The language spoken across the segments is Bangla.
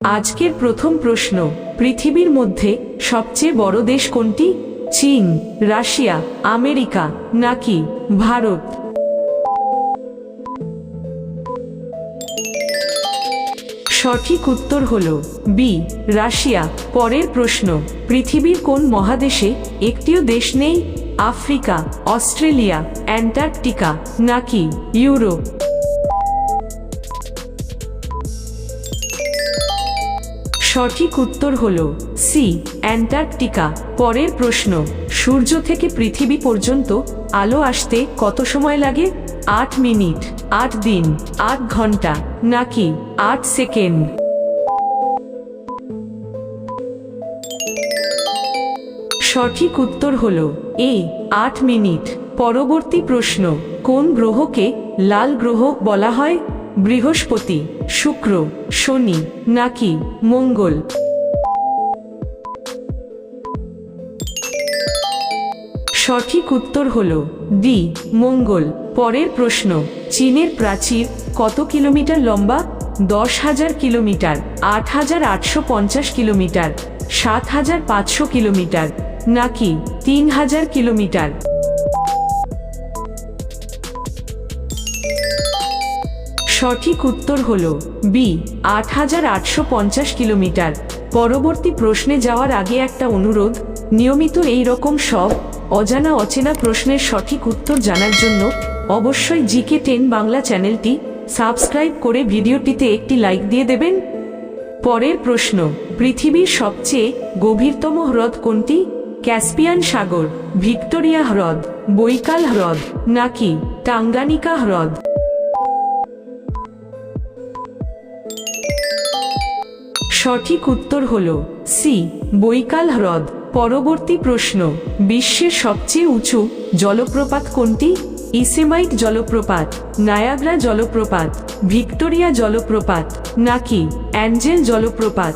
আজকের প্রথম প্রশ্ন, পৃথিবীর মধ্যে সবচেয়ে বড় দেশ কোনটি? চীন, রাশিয়া, আমেরিকা, নাকি ভারত? সঠিক উত্তর হল বি, রাশিয়া। পরের প্রশ্ন, পৃথিবীর কোন মহাদেশে একটিও দেশ নেই? আফ্রিকা, অস্ট্রেলিয়া, অ্যান্টার্কটিকা, নাকি ইউরোপ? সঠিক উত্তর হল সি অ্যান্টার্কটিকা। পরের প্রশ্ন, সূর্য থেকে পৃথিবী পর্যন্ত আলো আসতে কত সময় লাগে? আট মিনিট, আট দিন, আট ঘণ্টা, নাকি আট সেকেন্ড? সঠিক উত্তর হল এ আট মিনিট। পরবর্তী প্রশ্ন, কোন গ্রহকে লাল গ্রহ বলা হয়? বৃহস্পতি, শুক্র, শনি, নাকি মঙ্গল? সঠিক উত্তর হল ডি, মঙ্গল। পরের প্রশ্ন, চীনের প্রাচীর কত কিলোমিটার লম্বা? দশ হাজার কিলোমিটার, আট হাজার আটশো পঞ্চাশ কিলোমিটার, সাত হাজার পাঁচশো কিলোমিটার, নাকি তিন হাজার কিলোমিটার? সঠিক উত্তর হল বি, আট হাজার আটশো পঞ্চাশ কিলোমিটার। পরবর্তী প্রশ্নে যাওয়ার আগে একটা অনুরোধ, নিয়মিত এই রকম সব, অজানা অচেনা প্রশ্নের সঠিক উত্তর জানার জন্য অবশ্যই জিকে টেন বাংলা চ্যানেলটি সাবস্ক্রাইব করে ভিডিওটিতে একটি লাইক দিয়ে দেবেন। পরের প্রশ্ন, পৃথিবীর সবচেয়ে গভীরতম হ্রদ কোনটি? ক্যাসপিয়ান সাগর, ভিক্টোরিয়া হ্রদ, বৈকাল হ্রদ, নাকি টাঙ্গানিকা হ্রদ? সঠিক উত্তর হল সি, বৈকাল হ্রদ। পরবর্তী প্রশ্ন, বিশ্বের সবচেয়ে উঁচু জলপ্রপাত কোনটি? ইসেমাইট জলপ্রপাত, নায়াগ্রা জলপ্রপাত, ভিক্টোরিয়া জলপ্রপাত, নাকি অ্যাঞ্জেল জলপ্রপাত?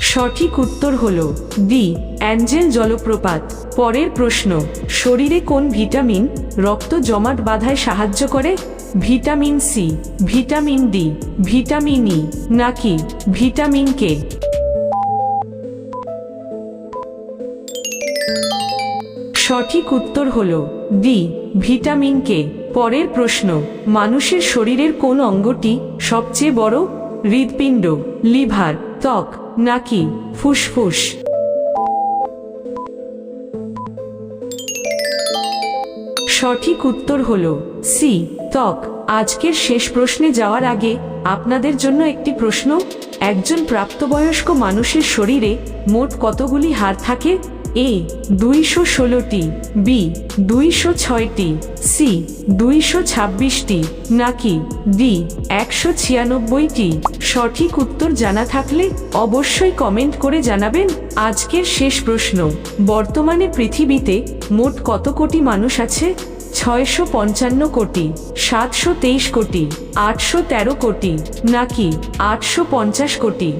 সঠিক উত্তর হল ডি, অ্যাঞ্জেল জলপ্রপাত। পরের প্রশ্ন, শরীরে কোন ভিটামিন রক্ত জমাট বাধায় সাহায্য করে? Vitamin C, vitamin D, vitamin E, নাকি ভিটামিন কে? সঠিক উত্তর হল ডি, ভিটামিন কে। পরের প্রশ্ন, মানুষের শরীরের কোন অঙ্গটি সবচেয়ে বড়? হৃদপিণ্ড লিভার, ত্বক, নাকি ফুসফুস? সঠিক উত্তর হল সি। ত্বক। আজকের শেষ প্রশ্নে যাওয়ার আগে আপনাদের জন্য একটি প্রশ্ন। একজন প্রাপ্তবয়স্ক মানুষের শরীরে মোট কতগুলি হাড় থাকে? এ, দুইশো ষোলোটি, বি, দুইশো ছয়টি, সি, দুইশো ছাব্বিশটি, নাকি ডি, একশো ছিয়ানব্বইটি? সঠিক উত্তর জানা থাকলে অবশ্যই কমেন্ট করে জানাবেন আজকের শেষ প্রশ্ন। বর্তমানে পৃথিবীতে মোট কত কোটি মানুষ আছে? ছয়শো পঞ্চান্ন কোটি, সাতশো তেইশ কোটি, আটশো তেরো কোটি, নাকি আটশো পঞ্চাশ কোটি?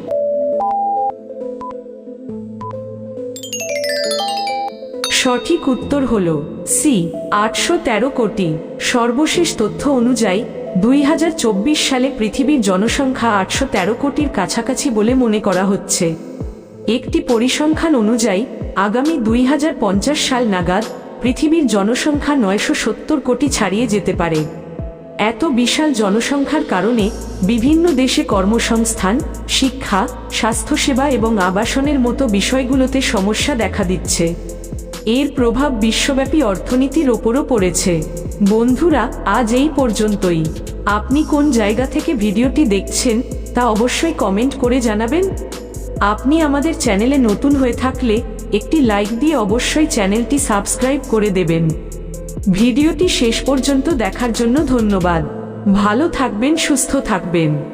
সঠিক উত্তর হল সি, আটশো তেরো কোটি। সর্বশেষ তথ্য অনুযায়ী, দুই হাজার চব্বিশ সালে পৃথিবীর জনসংখ্যা আটশো তেরো কোটির কাছাকাছি বলে মনে করা হচ্ছে। একটি পরিসংখ্যান অনুযায়ী, আগামী দুই হাজার পঞ্চাশ সাল নাগাদ পৃথিবীর জনসংখ্যা নয়শো সত্তর কোটি ছাড়িয়ে যেতে পারে। এত বিশাল জনসংখ্যার কারণে বিভিন্ন দেশে কর্মসংস্থান, শিক্ষা, স্বাস্থ্যসেবা এবং আবাসনের মতো বিষয়গুলোতে সমস্যা দেখা দিচ্ছে। এর প্রভাব বিশ্বব্যাপী অর্থনীতির ওপরও পড়েছে। বন্ধুরা, আজ এই পর্যন্তই। আপনি কোন জায়গা থেকে ভিডিওটি দেখছেন, তা অবশ্যই কমেন্ট করে জানাবেন। আপনি আমাদের চ্যানেলে নতুন হয়ে থাকলে একটি লাইক দিয়ে অবশ্যই চ্যানেলটি সাবস্ক্রাইব করে দেবেন। ভিডিওটি শেষ পর্যন্ত দেখার জন্য ধন্যবাদ। ভালো থাকবেন, সুস্থ থাকবেন।